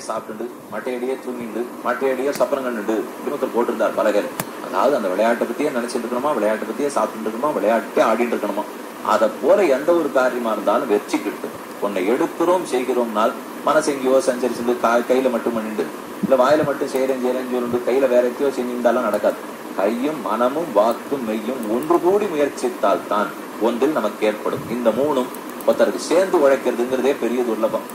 மட்டையடியே சாப்பிட்டு மட்டையடியே தூங்கிண்டு மட்டையடியே சப்பரம் கண்டுண்டு இன்னொருத்தர் போட்டிருந்தார் பலகர். அதாவது அந்த விளையாட்டை பத்தியே நினைச்சிட்டு இருக்கணுமா விளையாட்டை பத்தியே சாப்பிட்டு இருக்கணுமா விளையாட்டே ஆடிட்டு இருக்கணுமா? அதை போல எந்த ஒரு காரியமா இருந்தாலும் வெற்றி கிட்டும் உன்னை எடுக்கிறோம் செய்கிறோம்னால் மனசு எங்கேயோ சஞ்சரிச்சுட்டு கையில மட்டும் பண்ணிண்டு இல்ல வாயில மட்டும் செய்யறேன் செய்யறேன்னு சொல்லிட்டு கையில வேற எத்தையோ செஞ்சிருந்தாலும் நடக்காது. கையும் மனமும் வாக்கும் மெய்யும் ஒன்று கூடி முயற்சித்தால் தான் ஒன்றில் நமக்கு ஏற்படும். இந்த மூணும் ஒருத்தருக்கு சேர்ந்து உழைக்கிறதுங்கிறதே பெரிய துர்லபம்.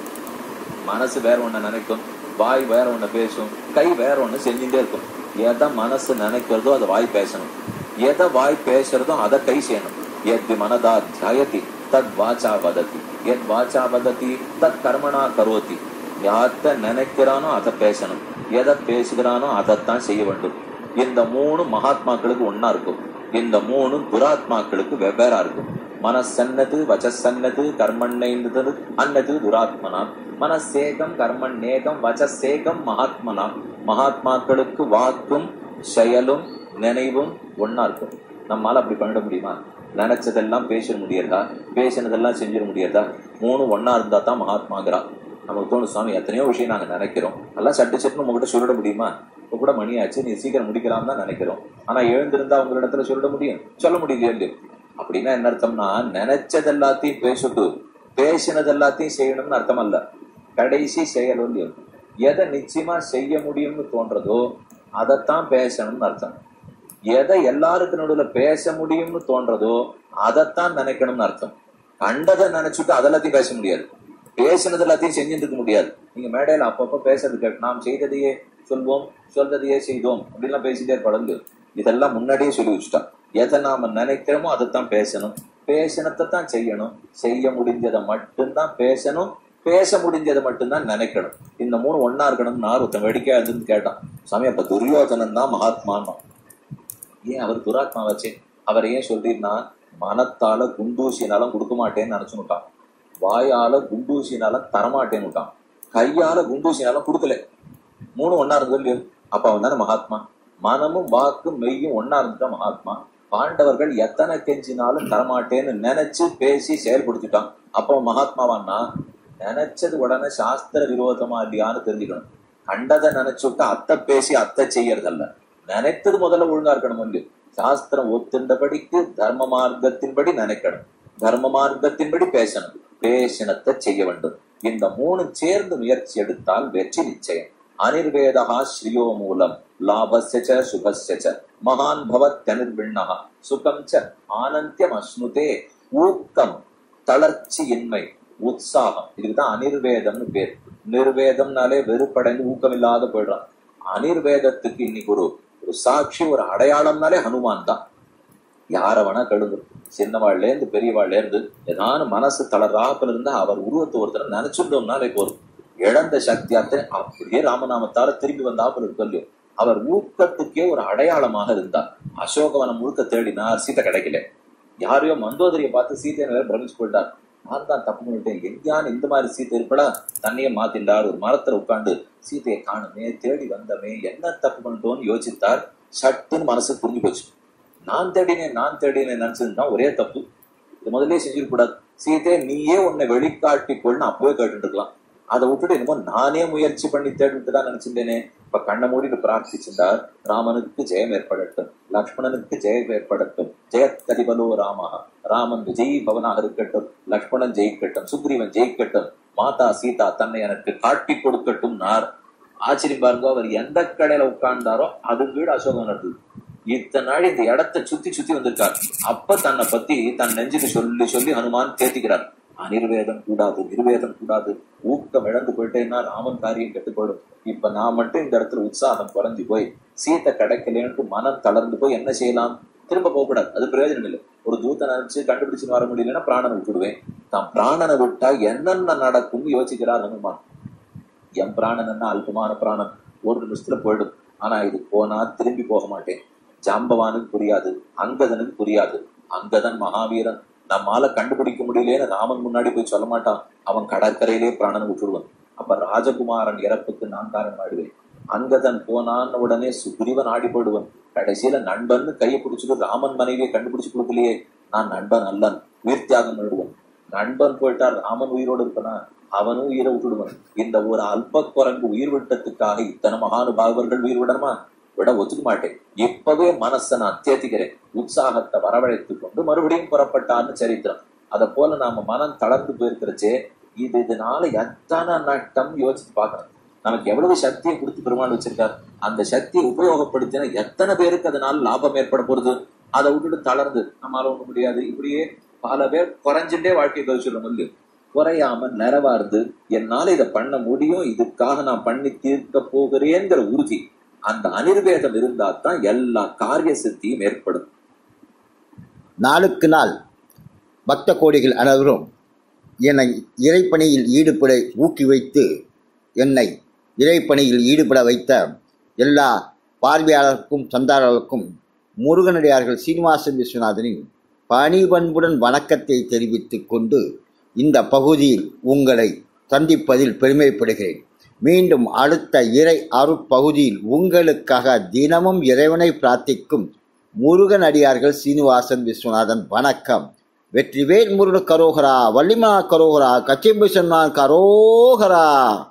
மனசு வேற ஒண்ணு நினைக்கும் வாய் வேற ஒண்ணு பேசும் கை வேற ஒண்ணு செஞ்சுட்டே இருக்கும். எதை மனசு நினைக்கிறதோ அதை வாய் பேசணும். எதை வாய் பேசுறதோ அதை கை செய்யணும். எத் மனதா தியாயத்தி தத் வாச்சா வதத்தி. எத் வாச்சா வதத்தி தத் கர்மனா கரோதி யாத்த நினைக்கிறானோ அதை பேசணும். எதை பேசுகிறானோ அதைத்தான் செய்ய வேண்டும். இந்த மூணு மகாத்மாக்களுக்கு ஒன்னா இருக்கும். இந்த மூணு துராத்மாக்களுக்கு வெவ்வேறா இருக்கும். மனசன்னது வச்சசன்னது கர்மண்ணைந்தது அன்னது துராத்மனா. மனசேகம் கர்மண்ணேகம் வச்சசேகம் மகாத்மனா. மகாத்மாக்களுக்கு வாக்கும் செயலும் நினைவும் ஒன்னா இருக்கும். நம்மால அப்படி பண்ணிட முடியுமா? நினைச்சதெல்லாம் பேச முடியறதா? பேசினதெல்லாம் செஞ்சிட முடியறதா? மூணு ஒன்னா இருந்தா தான் மகாத்மாங்கிறா. நமக்கு தோணும் சுவாமி எத்தனையோ விஷயம் நாங்க நினைக்கிறோம். எல்லாம் சட்டு சட்டுன்னு உங்ககிட்ட சொல்லிட முடியுமா? இப்ப கூட மணி ஆச்சு நீ சீக்கிரம் முடிக்கலாம் தான் நினைக்கிறோம். ஆனா எழுந்திருந்தா உங்களிடத்துல சொல்லிட முடியும். சொல்ல முடியுது அப்படின்னா என்ன அர்த்தம்னா நினைச்சது எல்லாத்தையும் பேசிட்டு பேசினது எல்லாத்தையும் செய்யணும்னு அர்த்தம் அல்ல கடைசி செயல் இல்லையோ எதை? நிச்சயமா செய்ய முடியும்னு தோன்றதோ அதைத்தான் பேசணும்னு அர்த்தம். எதை எல்லாருக்கு நடுவுல பேச முடியும்னு தோன்றதோ அதைத்தான் நினைக்கணும்னு அர்த்தம். கண்டதை நினைச்சுட்டு அதெல்லாத்தையும் பேச முடியாது. பேசினது எல்லாத்தையும் செஞ்சுட்டு முடியாது. நீங்க மேடையில அப்பப்ப பேசுறது கேட்டு நாம் செய்ததையே சொல்வோம் சொல்றதையே செய்தோம் அப்படின்லாம் பேசிட்டே படங்கு இதெல்லாம் முன்னாடியே சொல்லி வச்சுட்டான் எதை நாம நினைக்கிறோமோ அதைத்தான் பேசணும். பேசினத்தை தான் செய்யணும். செய்ய முடிஞ்சதை மட்டும்தான் பேசணும். பேச முடிஞ்சதை மட்டும்தான் நினைக்கணும். இந்த மூணு ஒன்னா இருக்கணும்னு நான் ஒருத்தன் வேடிக்கையா கேட்டான். சாமி அப்ப துரியோதனன் தான் மகாத்மான் ஏன் அவர் துராத்மா வச்சே? அவர் ஏன் சொல்றீர்னா மனத்தால குண்டூசினாலும் கொடுக்க மாட்டேன்னு நினைச்சுட்டான் வாயால குண்டூசினாலும் தரமாட்டேன்னு விட்டான் கையால குண்டூசினாலும் கொடுக்கல. மூணு ஒன்னா இருந்தது இல்லையோ அப்ப அவன் தானே மகாத்மா? மனமும் வாக்கும் மெய்யும் ஒன்னா இருந்துட்டா மகாத்மா? பாண்டவர்கள் எத்தனை கெஞ்சினாலும் தரமாட்டேன்னு நினைச்சு பேசி செயல்படுத்திட்டான். அப்போ மகாத்மாவான்னா நினைச்சது உடனே சாஸ்திர விரோதமா இல்லையான்னு தெரிஞ்சுக்கணும். கண்டதை நினைச்சுட்டு அத்தை பேசி அத்தை செய்யறதல்ல. நினைத்தது முதல்ல ஒழுங்கா இருக்கணும் வந்து. சாஸ்திரம் ஒத்துண்டபடிக்கு தர்ம மார்க்கத்தின்படி நினைக்கணும். தர்ம மார்க்கத்தின்படி பேசணும். பேசினத்தை செய்ய வேண்டும். இந்த மூணு சேர்ந்து முயற்சி எடுத்தால் வெற்றி நிச்சயம். அனிர்வேதா ஸ்ரீயோ மூலம் லாபஸ்ய ச சுபஸ்ய ச. மகான் பவத்யனிர்விண்ணா சுகம் ச. ஆனந்தியம் அஸ்னுதே ஊக்கம் தளர்ச்சியின்மை உற்சாகம். இதுக்குதான் அனிர்வேதம்னு பேர். நிர்வேதம்னாலே வெறுப்படைந்து ஊக்கம் இல்லாத போயிடுறான். அனிர்வேதத்துக்கு இன்னைக்கு ஒரு ஒரு சாட்சி ஒரு அடையாளம்னாலே ஹனுமான் தான். யார வேணா கழுது சின்னவாழ்ல இருந்து பெரியவாழ்ல இருந்து ஏதாவது மனசு தளராப்பில் இருந்தா அவர் உருவத்தை ஒருத்தர் நினைச்சுட்டோம்னாலே போதும். இழந்த சக்தியாத்தை அப்படியே ராமநாமத்தால திரும்பி வந்தாப்புல இருக்கலையோ அவர் ஊக்கத்துக்கே ஒரு அடையாளமாக இருந்தார். அசோகவனம் முழுக்க தேடினார் சீதை கிடைக்கல. யாரையோ மந்தோதரியை பார்த்து சீதையை நிலை பிரமிச்சு போயிட்டார். நான் தான் தப்பு பண்ணிட்டேன். எங்கேயான்னு இந்த மாதிரி சீத்தை இருப்படா? தன்னையே மாத்திண்டார் ஒரு மரத்துல உட்காந்து சீதையை காணுமே தேடி வந்தமே என்ன தப்பு பண்ணிட்டோம்னு யோசித்தார். சட்டுன்னு மனசு புரிஞ்சு போச்சு. நான் தேடினேன் நான் தேடினேன் நினைச்சதுதான் ஒரே தப்பு. இது முதல்ல செஞ்சிடக்கூடாது சீதையை நீயே உன்னை வெளிக்காட்டிக்கொள்னு அப்பவே கேட்டுட்டு இருக்கலாம். அதை விட்டுட்டு என்னமோ நானே முயற்சி பண்ணி தேடிட்டு தான் நினைச்சிருந்தேனே. இப்ப கண்ணை மூடிட்டு பிரார்த்திச்சிருந்தார். ராமனுக்கு ஜெயம் ஏற்படட்டும். லக்ஷ்மணனுக்கு ஜெயம் ஏற்படட்டும். ஜெயத்ததிபலோ ராமா. ராமன் விஜய் பவனாக இருக்கட்டும். லக்ஷ்மணன் ஜெயிக்கட்டும். சுக்ரீவன் ஜெயிக்கட்டும். மாதா சீதா தன்னை எனக்கு காட்டி கொடுக்கட்டும் நார். ஆச்சரியம் பாருங்க அவர் எந்த கடையில உட்கார்ந்தாரோ அது வீடு அசோகம் நடந்தது இத்தனை நாள் இந்த இடத்தை சுத்தி சுத்தி வந்திருக்கார். அப்ப தன்னை பத்தி தன் நெஞ்சுக்கு சொல்லி சொல்லி ஹனுமான் தேத்திக்கிறார் அனிர்வேதம் கூடாது நிர்வேதம் கூடாது. ஊக்கம் இழந்து போயிட்டேன்னா ராமன் காரியம் கெட்டு இப்ப நான் மட்டும் இந்த இடத்துல உற்சாகம் குறைஞ்சு போய் சீத்தை கிடைக்கலன்ட்டு மனம் தளர்ந்து போய் என்ன செய்யலாம்? திரும்ப போகக்கூடாது. அது பிரயோஜனம் இல்லை. ஒரு தூத்தை நினைச்சு கண்டுபிடிச்சு வர முடியலன்னா பிராணனை விட்டுடுவேன். தான் பிராணனை விட்டா என்னென்ன நடக்கும்னு யோசிக்கிறார் அனுமான். என் பிராணன் என்ன அல்பமான பிராணன்? ஒரு நிமிஷத்துல போயிடும். ஆனா இது போனா திரும்பி போக மாட்டேன். ஜாம்பவானுக்கு புரியாது அங்கதனுக்கு புரியாது. அங்கதன் மகாவீரன். நம்மால கண்டுபிடிக்க முடியலேன்னு ராமன் முன்னாடி போய் சொல்ல மாட்டான். அவன் கடற்கரையிலே பிராணன் விட்டுடுவான் அப்ப ராஜகுமாரன் இறப்புக்கு நான் காரணமாயிடுவேன். அங்கதன் போனான்னு உடனே சுக்ரீவன் ஆடி போயிடுவன். கடைசியில நண்பன் கையை பிடிச்சிட்டு ராமன் மனைவியை கண்டுபிடிச்சு கொடுக்கலையே. நான் நண்பன் அல்லன். உயிர் தியாகம் பண்ணிடுவேன். நண்பன் போயிட்டா ராமன் உயிரோடு இருப்பனா? அவனும் உயிரை விட்டுடுவான் இந்த ஒரு அல்ப குரங்கு உயிர் விட்டத்துக்காக இத்தனை மகானுபாகவர்கள் உயிர் விடணுமா? விட ஒத்துக்க மாட்டேன். இப்பவே மனசை நான் தேத்திக்கிறேன். உற்சாகத்தை வரவழைத்துக் கொண்டு மறுபடியும் புறப்பட்டான்னு சரித்திரம். அத போல நாம மனம் தளர்ந்து போயிருக்கிறச்சே இது இதனால எத்தனை நட்டம் யோசிச்சு பார்க்கணும். நமக்கு எவ்வளவு சக்தியை கொடுத்து பெருமாள் வச்சிருக்காரு. அந்த சக்தியை உபயோகப்படுத்தினா எத்தனை பேருக்கு அதனால லாபம் ஏற்பட போறது? அதை விட்டுட்டு தளர்ந்து நம்மளால ஒண்ணு முடியாது. இப்படியே பல பேர் குறைஞ்சுட்டே வாழ்க்கையை கழிச்சிடணும் இல்லையோ குறையாம நிறைவார்ந்து என்னால இதை பண்ண முடியும் இதுக்காக நான் பண்ணி தீர்க்க போகிறேங்கிற உறுதி. அந்த அனிர்வேதம் இருந்தால் தான் எல்லா காரிய சித்தியும் ஏற்படும். நாளுக்கு நாள் பக்த கோடிகள் அனைவரும் என்னை இறைப்பணியில் ஈடுபட ஊக்கி வைத்து என்னை இறைப்பணியில் ஈடுபட வைத்த எல்லா பார்வையாளருக்கும் சந்தாரர்களுக்கும் முருகனடியார்கள் சீனிவாசன் விஸ்வநாதனின் பணிபண்புடன் வணக்கத்தை தெரிவித்துக் கொண்டு இந்த பகுதியில் உங்களை சந்திப்பதில் பெருமைப்படுகிறேன். மீண்டும் அடுத்த இறை அருப்பகுதியில் உங்களுக்காக தினமும் இறைவனை பிரார்த்திக்கும் முருகன் அடியார்கள் சீனிவாசன் விஸ்வநாதன். வணக்கம். வெற்றிவேல் முருகன் கரோகரா வள்ளிமா கரோகரா கச்சிம்பு சொன்னான் கரோகரா.